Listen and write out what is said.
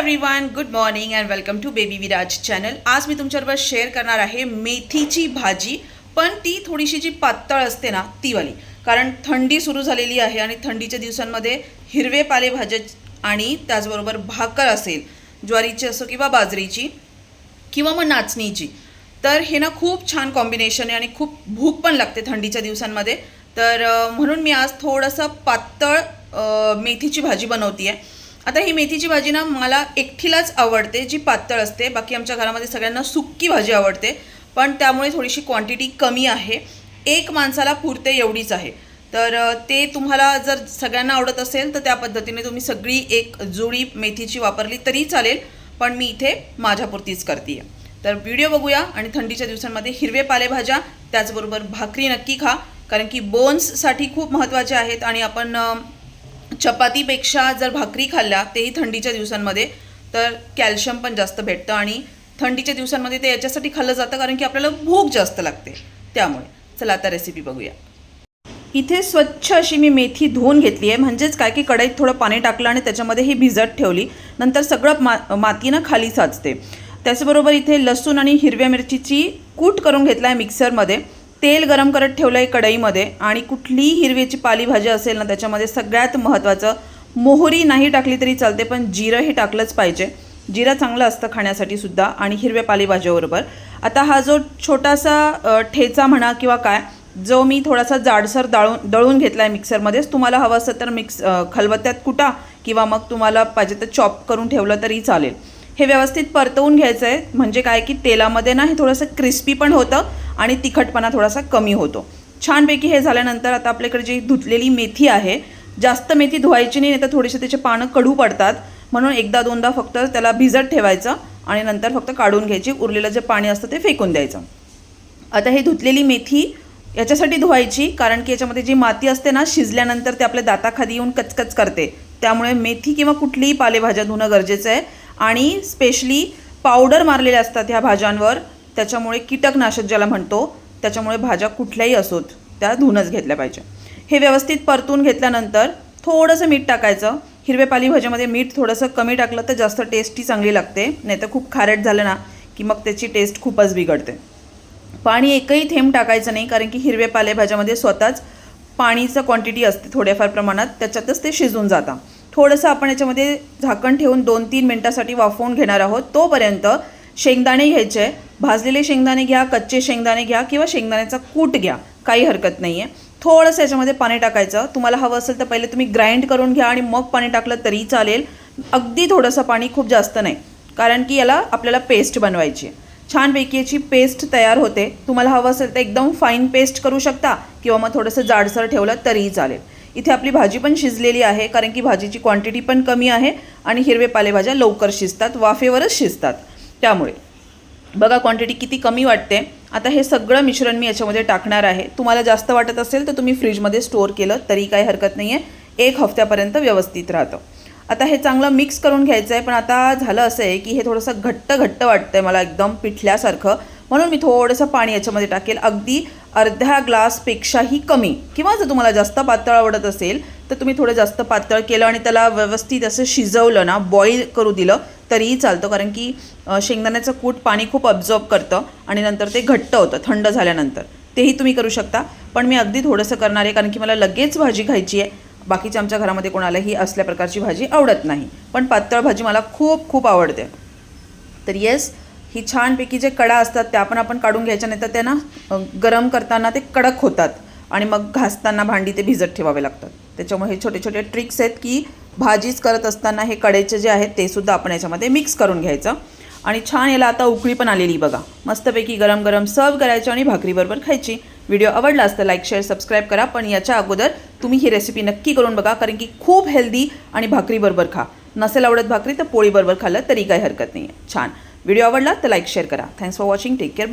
Everyone good morning and welcome to baby Viraj channel आज मी तुमच्याबरोबर शेअर करणार आहे मेथीची भाजी पण ती थोडीशी जी पातळ असते ना तीवाली. कारण थंडी सुरू झालेली आहे आणि थंडीच्या दिवसांमध्ये हिरवे पालेभाज्या आणि त्याचबरोबर भाकर असेल ज्वारीची असो किंवा बाजरीची किंवा मग नाचणीची. तर हे ना खूप छान कॉम्बिनेशन आहे आणि खूप भूक पण लागते थंडीच्या दिवसांमध्ये. तर म्हणून मी आज थोडंसं पातळ मेथीची भाजी बनवती आहे आता ही मेथीची भाजी ना मला एकटीलाच आवडते जी पातळ असते. बाकी आमच्या घरामध्ये सगळ्यांना सुक्की भाजी आवडते. पण त्यामुळे थोडीशी क्वांटिटी कमी आहे. एक माणसाला पुरते एवढीच आहे. तर ते तुम्हाला जर सगळ्यांना आवडत असेल तर त्या पद्धतीने तुम्ही सगळी एक जुडी मेथीची वापरली तरी चालेल. पण मी इथे माझ्यापुरतीच करते आहे तर व्हिडिओ बघूया आणि थंडीच्या दिवसांमध्ये हिरवे पालेभाज्या त्याचबरोबर भाकरी नक्की खा. कारण की बोन्ससाठी खूप महत्त्वाचे आहेत आणि आपण चपातीपेक्षा जर भाकरी खाल्ल्या तेही थंडीच्या दिवसांमध्ये तर कॅल्शियम पण जास्त भेटतं आणि थंडीच्या दिवसांमध्ये ते याच्यासाठी खाल्लं जातं कारण की आपल्याला भूक जास्त लागते. त्यामुळे चला आता रेसिपी बघूया. इथे स्वच्छ अशी मी मेथी धुवून घेतली आहे. म्हणजेच काय की कढईत थोडं पाणी टाकलं आणि त्याच्यामध्ये ही भिजत ठेवली. नंतर सगळं मा मातीनं खाली साचते. त्याचबरोबर इथे लसूण आणि हिरव्या मिरचीची कूट करून घेतला आहे मिक्सरमध्ये. तेल गरम करत ठेवलं आहे कढईमध्ये आणि कुठलीही हिरवीची पालीभाजी असेल ना त्याच्यामध्ये सगळ्यात महत्त्वाचं मोहरी नाही टाकली तरी चालते पण जिरं हे टाकलंच पाहिजे. जिरं चांगलं असतं खाण्यासाठी सुद्धा आणि हिरव्या पालेभाज्याबरोबर. आता हा जो छोटासा ठेचा म्हणा किंवा काय जो मी थोडासा जाडसर दाळून दळून घेतला आहे मिक्सरमध्येच तुम्हाला हवं असतं तर मिक्स खलबत्त्यात कुटा किंवा मग तुम्हाला पाहिजे तर चॉप करून ठेवलं तरी चालेल. हे व्यवस्थित परतवून घ्यायचं आहे म्हणजे काय की तेलामध्ये ना हे थोडंसं क्रिस्पी पण होतं आणि तिखटपणा थोडासा कमी होतो. छानपैकी हे झाल्यानंतर आता आपल्याकडे जी धुतलेली मेथी आहे जास्त मेथी धुवायची नाही तर थोडेसे त्याचे पानं कडू पडतात. म्हणून एकदा दोनदा फक्त त्याला भिजत ठेवायचं आणि नंतर फक्त काढून घ्यायची उरलेलं जे पाणी असतं ते फेकून द्यायचं. आता हे धुतलेली मेथी याच्यासाठी धुवायची कारण की याच्यामध्ये जी माती असते ना शिजल्यानंतर ते आपल्या दाताखाली येऊन कचकच करते. त्यामुळे मेथी किंवा कुठलीही पालेभाज्या धुणं गरजेचं आहे. आणि स्पेशली पावडर मारलेल्या असतात ह्या भाज्यांवर. त्याच्यामुळे कीटकनाशक ज्याला म्हणतो त्याच्यामुळे भाज्या कुठल्याही असोत त्या धुवूनच घेतल्या पाहिजे. हे व्यवस्थित परतून घेतल्यानंतर थोडंसं मीठ टाकायचं. हिरव्या पालेभाज्यामध्ये मीठ थोडंसं कमी टाकलं तर जास्त टेस्टी चांगली लागते. नाही तर खूप खारट झालं ना की मग त्याची टेस्ट खूपच बिघडते. पाणी एकही थेंब टाकायचं नाही कारण की हिरव्या पालेभाज्यामध्ये स्वतःच पाणीचं क्वांटिटी असते थोड्याफार प्रमाणात त्याच्यातच ते शिजून जातं. थोडंसं आपण याच्यामध्ये झाकण ठेवून दोन तीन मिनटासाठी वाफवून घेणार आहोत. तोपर्यंत शेंगदाणे घ्यायचे भाजलेले शेंगदाणे घ्या कच्चे शेंगदाणे घ्या किंवा शेंगदाण्याचा कूट घ्या. काही हरकत नाही आहे थोडंसं याच्यामध्ये पाणी टाकायचं. तुम्हाला हवं असेल तर पहिले तुम्ही ग्राइंड करून घ्या आणि मग पाणी टाकलं तरी चालेल. अगदी थोडंसं पाणी खूप जास्त नाही. कारण की याला आपल्याला पेस्ट बनवायची आहे. छानपैकी याची पेस्ट तयार होते. तुम्हाला हवं असेल तर एकदम फाईन पेस्ट करू शकता किंवा मग थोडंसं जाडसर ठेवलं तरीही चालेल. इथे आपली भाजी पण शिजलेली आहे कारण की भाजीची क्वांटिटी पण कमी आहे आणि हिरवे पालेभाज्या लवकर शिजतात वाफेवरच शिजतात. त्यामुळे. बघा क्वांटिटी किती कमी वाटते. आता हे सगळं मिश्रण मी याच्यामध्ये टाकणार आहे. तुम्हाला जास्त वाटत असेल तर तुम्ही फ्रीजमध्ये स्टोअर केलं तरी काही हरकत नाही आहे एक हफ्त्यापर्यंत व्यवस्थित राहतं. आता हे चांगलं मिक्स करून घ्यायचं आहे पण आता झालं असं आहे की हे थोडंसं घट्ट घट्ट वाटतं आहे मला एकदम पिठल्यासारखं. म्हणून मी थोडंसं पाणी याच्यामध्ये टाकेल. अगदी अर्ध्या ग्लासपेक्षाही कमी. किंवा जर तुम्हाला जास्त पातळ आवडत असेल तर तुम्ही थोडं जास्त पातळ केलं आणि त्याला व्यवस्थित असं शिजवलं ना बॉईल करू दिलं तरीही चालतं. कारण की शेंगदाण्याचं कूट पाणी खूप अब्झॉर्ब करतं आणि नंतर ते घट्ट होतं थंड झाल्यानंतर. तेही तुम्ही करू शकता. पण मी अगदी थोडंसं करणार आहे कारण की मला लगेच भाजी खायची आहे. बाकीच्या आमच्या घरामध्ये कोणालाही असल्या प्रकारची भाजी आवडत नाही. पण पातळ भाजी मला खूप खूप आवडते. तर येस ही छानपैकी जे कडा असतात त्या पण आपण काढून घ्यायच्या नाही तर त्यांना गरम करताना ते कडक होतात आणि मग घासताना भांडी ते भिजत ठेवावे लागतात. त्याच्यामुळे हे छोटे छोटे ट्रिक्स आहेत की भाजीच करत असताना हे कडेचे जे आहेत ते सुद्धा आपण याच्यामध्ये मिक्स करून घ्यायचं. आणि छान याला आता उकळी पण आलेली बघा. मस्तपैकी गरम गरम सर्व करायची आणि भाकरीबरोबर खायची. व्हिडिओ आवडला असतं लाईक शेअर सबस्क्राईब करा पण याच्या अगोदर तुम्ही ही रेसिपी नक्की करून बघा कारण की खूप हेल्दी आणि भाकरीबरोबर खा. नसेल आवडत भाकरी तर पोळीबरोबर खाल्लं तरी काही हरकत नाही आहे छान. व्हिडिओ आवडला तर लाईक शेअर करा. Thanks for watching take care